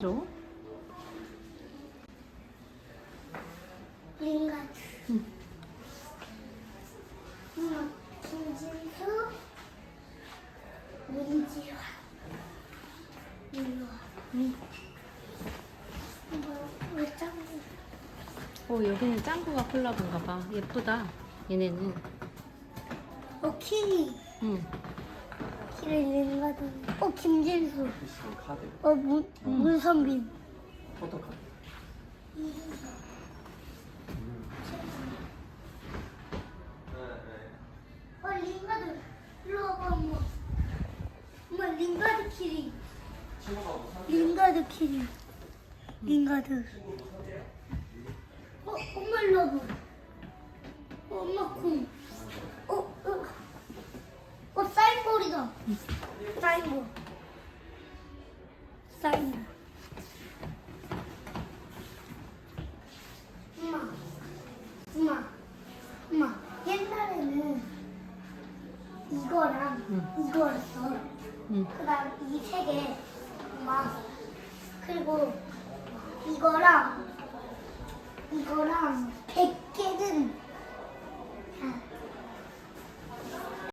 줘. 링가드. 응. 음, 김진수, 민지화, 민화. 응. 뭐, 왜 짱구? 어, 여기는 짱구가 콜라보인가 봐. 예쁘다. 얘네는. 어, 키리. 응. 키리 링가드. 어, 김진수. 카드 어, 문, 문선빈. 포토카드 어, 링가드. 일로 와봐, 엄마. 엄마, 링가드. 어, 엄마 일로 와봐. 어, 엄마 콩. 어, 어. 어, 사인볼이다. 사인볼. 사인볼. 엄마. 엄마. 엄마. 옛날에는 이거랑 이거였어. 응. 그다음 이 세 개. 엄마. 그리고 이거랑